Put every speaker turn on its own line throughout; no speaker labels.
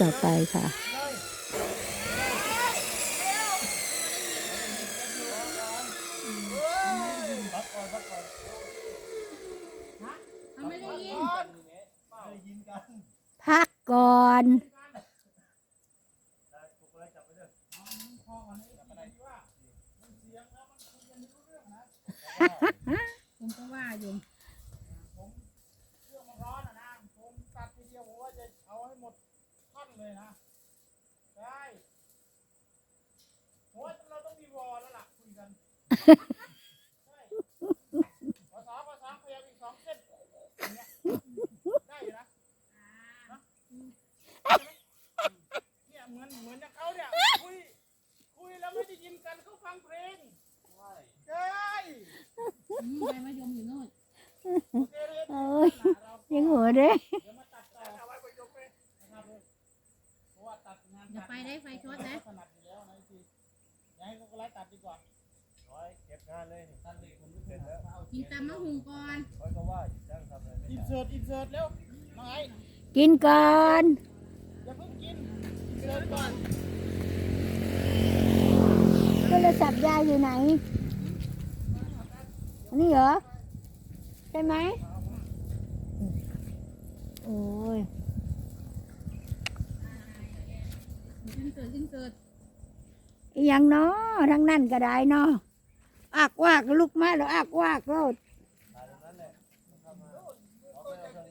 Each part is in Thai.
ต่อไปค่ะ
มันไม่ได้ยิน
พักก่อน
ผมก็ว่าอยู่
เครื่องมันร้อนอะนะ ผมตัดทีเดียวผมว่าจะเอาให้หมดท่อน เลยนะได้ผมว่าเราต้องมีวอลแล้วล่ะคุยกันใช่พอสองพอสองพยายามอีกสองเส้นอย่างเงี้ยได้อยู่นะนะเนี่ยเหมือนเหมือนอย่างเขาเนี่ยคุยคุยแล้วไม่ได้ยินกันเขาฟังเพลงใช่
อืมใบมะยมอยู่โน่น
โอเคเลย
เอ้ยยังหัวเด้
ตัดงาน
อย่าไปได้ไฟช็อตนะ
ถนัดอยู่แล้วนะพี่อยังให้ก็ไล่ตัดดีกว่า
ร้อยเก็บงานเลยนี่ตัดเหล็กมันไม่เสร็จแล้ว
กินตำมะหุงก่อน
ร้อยก็ว่าอยู่จ้างทำอะไรไม่
อิน
ได้
เสิร์ตอินเสิร์ตเร็วน้องไอ้
กินก่อน
อย่าเพิ่งกินอินเสิร์ตก่อน
โทรศัพท์ยายอยู่ไหน อันนี่เหรอ ใช่ไหม โอ้ย
ขึ้นเกิดขึ้นเกิด
อีหยังเนาะทั้งนั่นก็ได้เนาะอักวากลุกมาแล้วอักวากโลด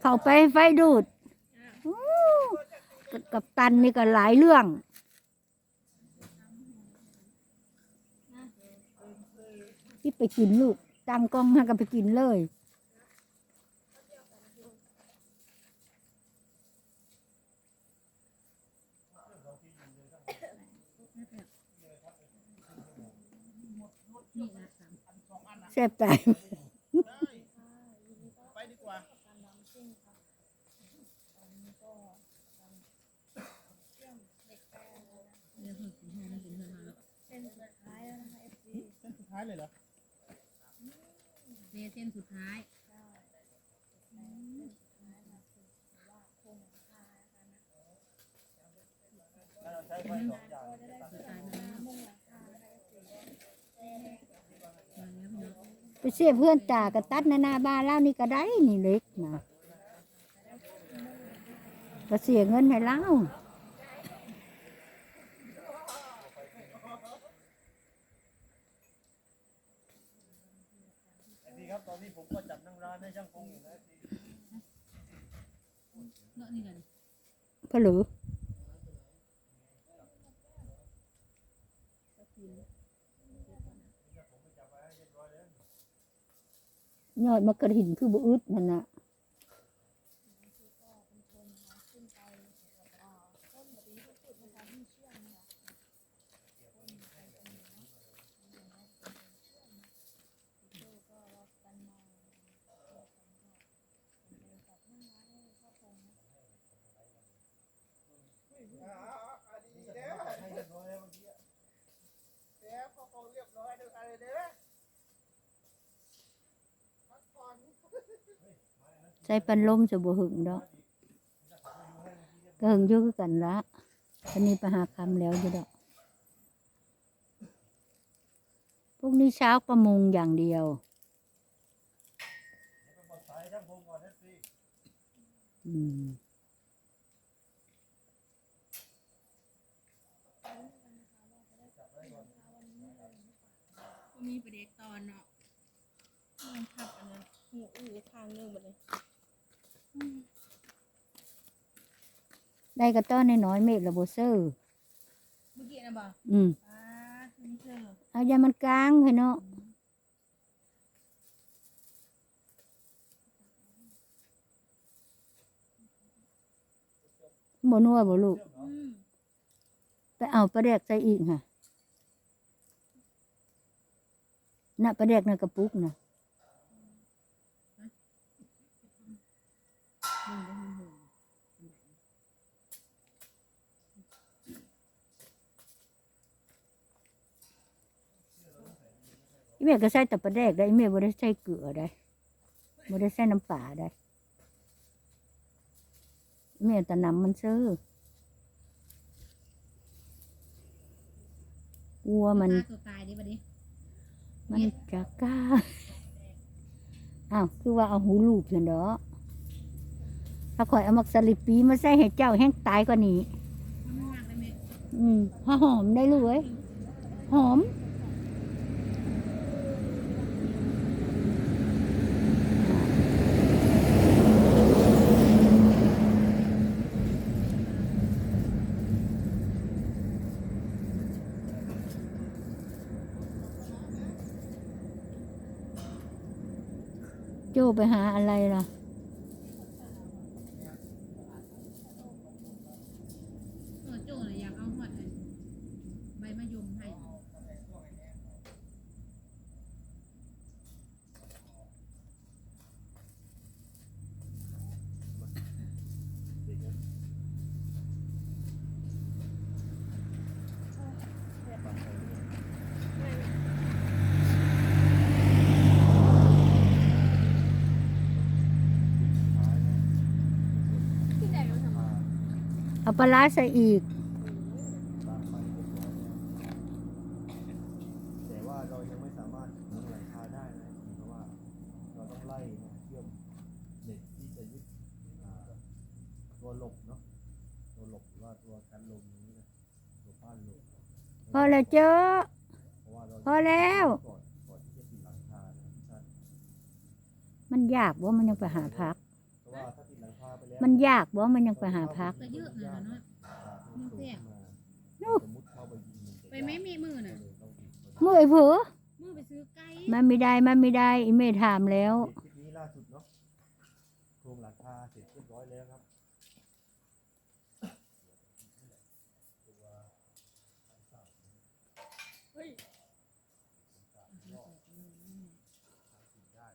เข้าไปไฟดูดอู้กับตันนี่ก็หลายเรื่อง ที่ไปกินลูกตั้งกล้องให้กันไปกินเลย
นี่นะสาม
สองอันนะ
แซ่บตาย
ได้ไปดีกว่า
เดี๋ยวหึงถึงห้องถึงเงินมาแล้ว
เส้นสุดท้ายเลยเหรอ
เดเส้นสุดท้าย
ถ้าเราใช้ไฟสองอย่าง
สุดท้ายมาแล้วมาแล้วพี่น้อง
ไป เสียเพื่อนจ่ากระตัดนานาบ้านเล่านี่ก็ได้นี่เล็กนะก็เสียเงินให้เล่า
ไอ้ทีครับตอนนี้ผมก็จัดนั่งร้านให้ช่างพงอยู่นะที
เนาะนี่กัน
พะหรือ ยอดมะกระหินคือบุอึดนั่นน่ะ
ดีเด้อ
ให้เรียบร้อยแล้วเมื่อกี้
เดี๋ยวพอคงเรียบร้อยเดี๋ยวอะไรเด้อพักผ่อน
ใส่ปันลมจะบ่หึงดอกก็หึงยู่คือกันละอันนี้ไปหาคำแล้วอยู่ดอกพวกนี้เช้าประมงอย่างเดียว
อื
ม
ก็มีประเด็กตอนเนาะมันขับอันนั้น หูอื้อข้างนึงหมดเลย
ได้กระต้อนน้อยๆเมฆระโบเซอร์
เมื่อกี้นะบอก
อืม
อ่าคุณเจอ
เอาอย่ามันกลางให้เนาะบ่นัวบ่ลูก
อืม
ไปเอาปลาแดกใส่อีกค่ะน่ะปลาแดกในกระปุกน่ะ อีเมก็ใส่แต่ปลาแดกได้อีเมบ่ได้ใส่เกลือได้บ่ได้ใส่น้ำปลาได้แม่แต่น้ำมันซื้อวัวมัน
ตัตายดิบัดนี้
มันจะกล้าอ้าวคือว่าเอาหูลูบเห็นเด้อ ถ้าข่อยเอามักสลิดปีมาใส่ให้เจ้าแห้งตายกว่านี้ อืมหอมได้เลย หอมโจไปหาอะไรล่ะ
เออโจ้น่ะอยากเอาหอดอันใบมะยมให้
ที่ไหนรู้ทำไม
เอาปลาร้าใส่อีก
ตามไปเรียบร้อแล้วแต่ว่าเรายังไม่สามารถลงหลังคาได้นะเพราะว่าเราต้องไล่นะเชื่อมเหล็กที่จะยึดอ่าตัวหลบเนาะตัวหลบหรือว่าตัวกันลมอย่างนี้นะตัวป้านลม
พอแล้วเจ้า
เพราะว่าเรา
พอแล้ว
ก่อนก่อนที่จะติดหลังคานะท่าน
มันยากว่ามันยังไปหาพัก มันยากว่ามันยังไปหาพัก
ก็เยอะเลยนะเนาะ
มันแตก
โอ้
สมมติเข้าไปยิงมันจะ
ไปไหม่มีมือน่ะ
เลยต้องติด
เมื่อยเผลอ
มือไปซื้อไก่
มันไม่ได้มันไม่ได้อีเมถามแล้ว
คลิปนี้ล่าสุดเนาะโครงหลังคาเสร็จเรียบร้อยแล้วครับ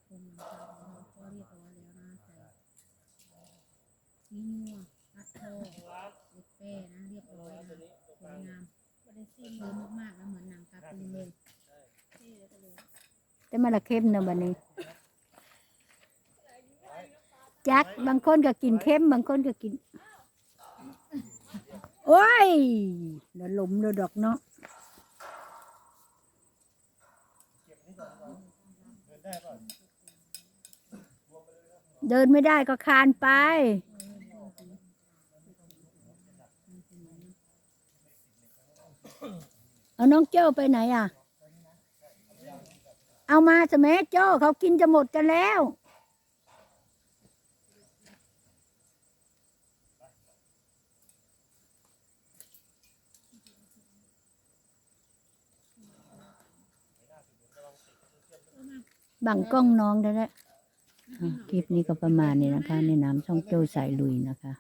ผมก็เรียบร้อยแล้วนะใส่มีนัวรัดคอเล็ กแป้นะเรียบร้อยนะสวยงามบริสุทธิ์เลยมากๆนะเหมือนหนังการ์ตูนเลย
แต่มันละเข้มนะบัดนี้ จักบางคนก็กินเข้มบางคนก็กิน โอ้ยแล้วหลมแล้วดอกเนาะเดินไม่ได้ก็คานไป เอาน้องเจ้าไปไหนอะ เอามาสมัยโจ้าเขากินจะหมดกันแล้ว บังกล้องน้องได้แล้วอะคลิปนี้ก็ประมาณนี้นะคะ ในน้ำช่องโจ้สายลุยนะคะ